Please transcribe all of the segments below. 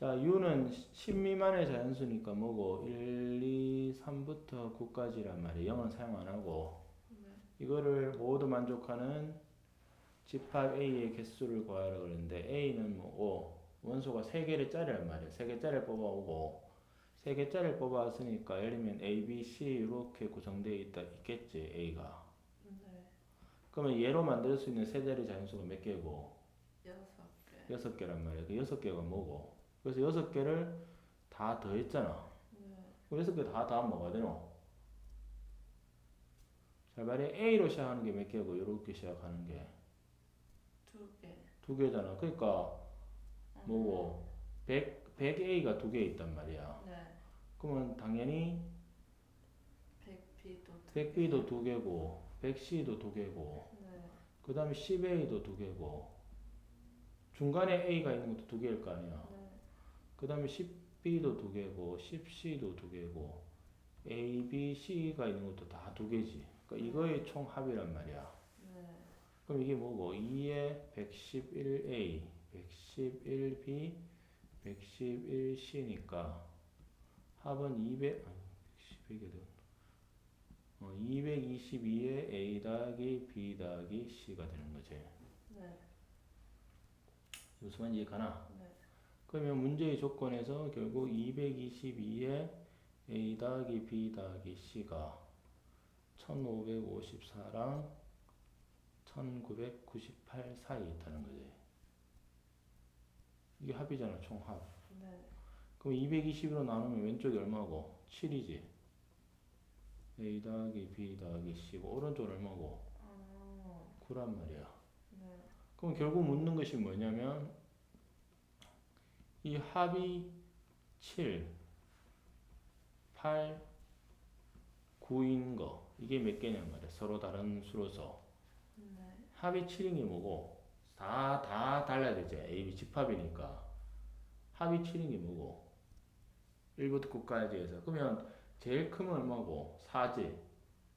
자, U는 10 미만의 자연수니까 뭐고 1, 2, 3부터 9까지란 말이에요. 0은 사용 안 하고 네. 이거를 모두 만족하는 집합 A의 개수를 구하라 그러는데 A는 뭐 5, 원소가 3개를 짜리란 말이에요. 3개짜리를 뽑아오고 3개짜리를 뽑아왔으니까 예를 들면 A, B, C 이렇게 구성되어 있다 있겠지 A가. 네. 그러면 얘로 만들 수 있는 세자리 자연수가 몇 개고? 여섯 개. 여섯 개란 말이야. 그 여섯 개가 뭐고? 그래서 여섯 개를 다 더했잖아. 네. 여섯 개다 더하면 뭐가 되노? 잘 말해. A로 시작하는 게 몇 개고, 이렇게 시작하는 게두두 개. 개잖아. 그러니까 뭐고? 100, 100A가 두 개 있단 말이야. 네. 그러면 당연히 백비도 두 100B도 두 개고, 100C도 두 개고, 네. 그 다음에 10A도 두 개고, 중간에 A가 있는 것도 두 개일 거 아니야. 네. 그 다음에 10B도 두 개고 10C도 두 개고 A, B, C가 있는 것도 다 두 개지. 그러니까 이거의 총 합이란 말이야. 네. 그럼 이게 뭐고? 2에 111A, 111B, 111C니까 합은 200, 아니 110이거든. 어, 222에 A 더하기 B 더하기 C가 되는 거지. 네. 무슨 말인지 가나? 네. 그러면 문제의 조건에서 결국 222에 A 더하기 B 더하기 C가 1554랑 1998 사이에 있다는 거지. 이게 합이잖아, 총합. 네. 그럼 220으로 나누면 왼쪽이 얼마고? 7이지. A 더하기 B 더하기 C고 오른쪽은 얼마고? 아. 9란 말이야. 네. 그럼 결국 묻는 것이 뭐냐면 이 합이 7, 8, 9인 거 이게 몇 개냔 말이야. 서로 다른 수로서 네. 합이 7인 게 뭐고 다 다 달라야 되지. A, B 집합이니까 합이 7인 게 뭐고 1부터 9까지 해서 그러면 제일 크면 얼마고 4지.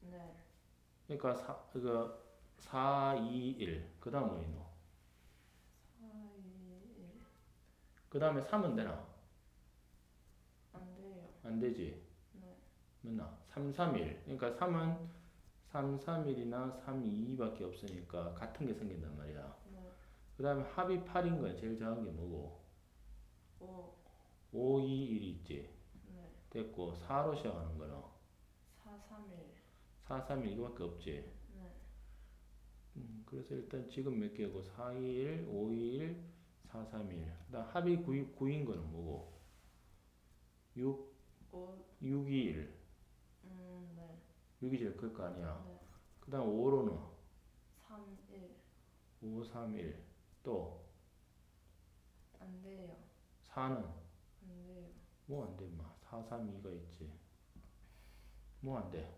네. 그러니까 4, 그거 4, 2, 1. 그 다음 뭐 있노? 사이 그 다음에 3은 되나? 안 돼요. 안 되지. 네. 맞나? 3, 3, 1. 그러니까 3은 3, 3, 1이나 3, 2, 2밖에 없으니까 같은 게 생긴단 말이야. 네. 그 다음에 합이 8인 거야. 제일 작은 게 뭐고? 오. 5, 2, 1이 있지. 네. 됐고, 4로 시작하는 거는 사 삼일. 4, 3, 1 이거밖에 없지. 네. 음, 그래서 일단 지금 몇 개고? 4, 2, 1, 5, 2, 1, 4, 3, 1. 그 다음 합이 9, 9인 거는 뭐고? 6, 오. 6, 2, 1. 음. 네. 6이 제일 클 거 아니야. 네. 그 다음 5로는 삼일. 5, 3, 1. 또 안 돼요. 4는 안 돼요. 뭐 안 돼, 임마. 4, 3, 2가 있지. 뭐 안 돼.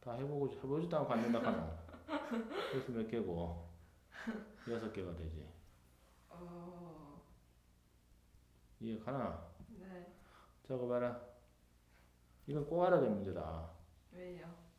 다 해보고, 해보지도 않고 안 된다 카노. 그래서 몇 개고? 여섯 개가 되지. 어. 이해 가나? 네. 적어봐라. 이건 꼭 알아야 될 문제다. 왜요?